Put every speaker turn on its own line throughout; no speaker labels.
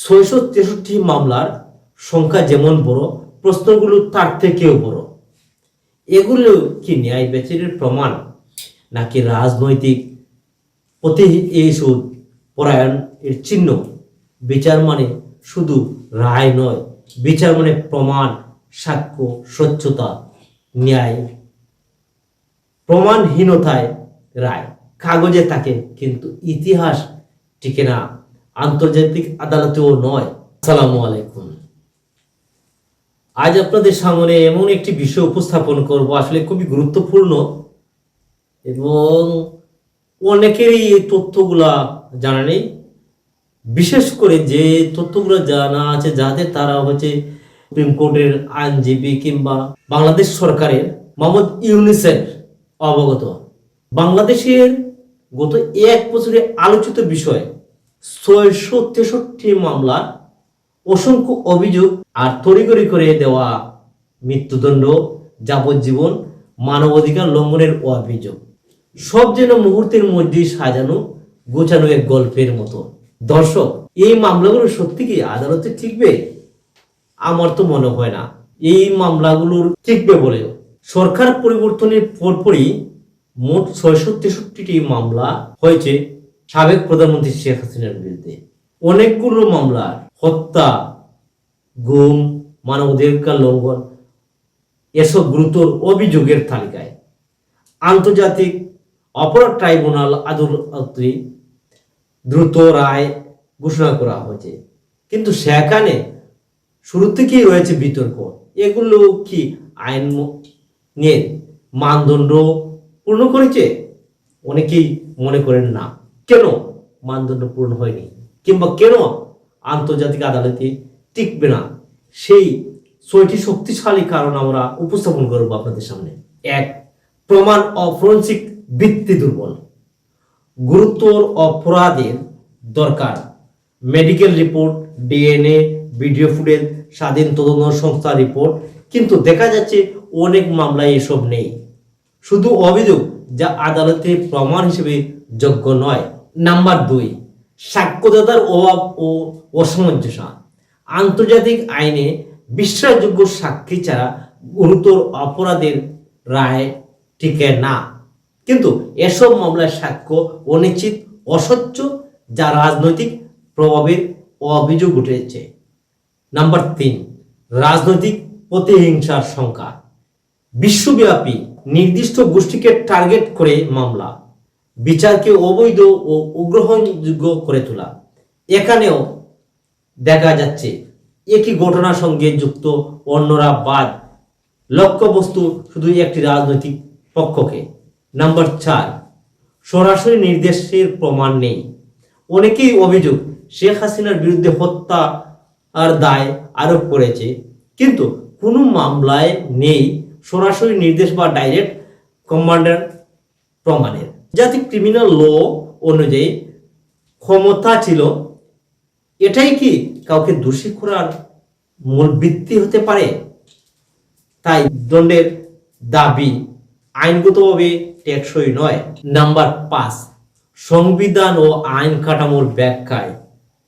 ছয়শো তেষট্টি মামলার সংখ্যা যেমন বড়, প্রশ্নগুলো তার থেকেও বড়। এগুলো কি ন্যায় বেচারের প্রমাণ, নাকি রাজনৈতিক প্রতি এইসব পরায়ণ এর চিহ্ন? বিচার মানে শুধু রায় নয়, বিচার মানে প্রমাণ, সাক্ষ্য, স্বচ্ছতা, ন্যায়, প্রমাণহীনতায় রায়। কাগজে থাকে, কিন্তু ইতিহাস টিকে না। আন্তর্জাতিক আদালতেও নয়। আসসালামু আলাইকুম। আজ আপনাদের সামনে এমন একটি বিষয় উপস্থাপন করব, আসলে খুবই গুরুত্বপূর্ণ, এবং অনেকেরই এই তথ্যগুলা জানা নেই। বিশেষ করে যে তথ্যগুলো জানা আছে যাদের তারা হচ্ছে সুপ্রিম কোর্টের আইনজীবী কিংবা বাংলাদেশ সরকারের মোহাম্মদ ইউনিসেফ অবগত। বাংলাদেশের গত এক বছরে আলোচিত বিষয় ছয়শো তেষট্টি মামলা অসংখ্য অভিযোগ আর তড়িগড়ি করে দেওয়া মৃত্যুদণ্ড, যাবজ্জীবন, মানবাধিকার লঙ্ঘনের অভিযোগ। সব যেন মুহূর্তের মধ্যেই সাজানো, গোছানো এক গল্পের মতো। দর্শক, এই মামলাগুলো সত্যি কি আদালতে টিকবে আমার তো মনে হয় না। এই মামলাগুলোর টিকবে বলে সরকার পরিবর্তনের পরপরই মোট ছয়শো তেষট্টিটি মামলা হয়েছে সাবেক প্রধানমন্ত্রী শেখ হাসিনার বিরুদ্ধে অনেকগুলো মামলা হত্যা, গুম, মানবাধিকার লঙ্ঘন, এসব গুরুতর অভিযোগের তালিকায় আন্তর্জাতিক অপরাধ ট্রাইব্যুনাল আদালতে দ্রুত রায় ঘোষণা করা হয়েছে। কিন্তু সেখানে শুরু থেকেই রয়েছে বিতর্ক। এগুলো কি আইন নিয়ে মানদণ্ড পূর্ণ করেছে? অনেকেই মনে করেন না। কেন মানদণ্ড পূর্ণ হয়নি? কিংবা কেন আন্তর্জাতিক আদালতে টিকবে না? সেই ছয়টি শক্তিশালী কারণ আমরা উপস্থাপন করব আপনাদের সামনে। এক, প্রমাণ ও ফরেন্সিক ভিত্তি দুর্বল। গুরুতর অপরাধের দরকার। Medical report, DNA, video footage, স্বাধীন তদন্ত সংস্থা রিপোর্ট, কিন্তু দেখা যাচ্ছে অনেক মামলায় এসব নেই। শুধু অভিযোগ যা আদালতে প্রমাণ হিসেবে যোগ্য নয়। নাম্বার দুই, সাক্ষ্যদাতার অভাব ও অসামঞ্জস্য। আন্তর্জাতিক আইনে বিশ্বাসযোগ্য সাক্ষী ছাড়া গুরুতর অপরাধের রায় টিকে না। কিন্তু এসব মামলার সাক্ষ্য অনিশ্চিত অস্বচ্ছ যা রাজনৈতিক প্রভাবের অভিযোগ উঠেছে। নাম্বার তিন, রাজনৈতিক প্রতিহিংসার সংখ্যা। বিশ্বব্যাপী নির্দিষ্ট গোষ্ঠীকে টার্গেট করে মামলা। বিচারকে অবৈধ ও উগ্রহণযোগ্য করে তোলা। এখানেও দেখা যাচ্ছে, একই ঘটনার সঙ্গে যুক্ত অন্যরা বাদ। লক্ষ্যবস্তু শুধু একটি রাজনৈতিক পক্ষকে। নাম্বার চার, সরাসরি নির্দেশের প্রমাণ নেই। অনেকেই অভিযোগ, শেখ হাসিনার বিরুদ্ধে হত্যা আর দায় আরোপ করেছে, কিন্তু কোনো মামলায় নেই সরাসরি নির্দেশ বা ডাইরেক্ট কমান্ডার প্রমাণের। যাতে ক্রিমিনাল ল অনুযায়ী ক্ষমতা ছিল, এটাই কি কাউকে দোষী করার মূল ভিত্তি হতে পারে? তাই দণ্ডের দাবি আইনগতভাবে টেকসই নয়। নাম্বার পাঁচ, সংবিধান ও আইন কাঠামোর ব্যাখ্যায়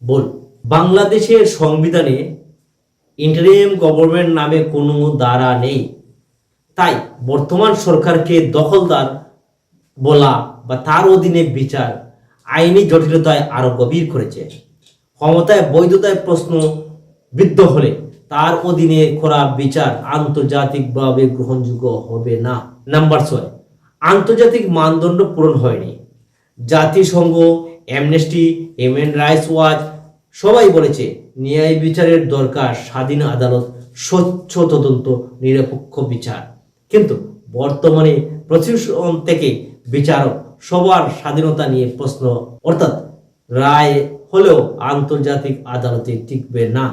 বল, বাংলাদেশের সংবিধানে ইন্টারিম গভর্নমেন্ট নামে কোনো দ্বারা নেই। তাই বর্তমান সরকারকে দখলদার বলা বা তার অধীনে বিচার আইনি জটিলতায় আরও গভীর করেছে। ক্ষমতায় বৈধতায় প্রশ্ন বিদ্ধ হলে তার অধীনে করা বিচার আন্তর্জাতিকভাবে গ্রহণযোগ্য হবে না। নাম্বার ছয়, আন্তর্জাতিক মানদণ্ড পূরণ হয়নি। জাতিসংঘ, অ্যামনেস্টি, হিউম্যান রাইটস ওয়াচ সবাই বলেছে ন্যায় বিচারের দরকার স্বাধীন আদালত, স্বচ্ছ তদন্ত, নিরপেক্ষ বিচার। কিন্তু বর্তমানে প্রশাসন থেকে বিচারক সবার স্বাধীনতা নিয়ে প্রশ্ন অর্থাৎ রায় হলেও আন্তর্জাতিক আদালতে টিকবে না।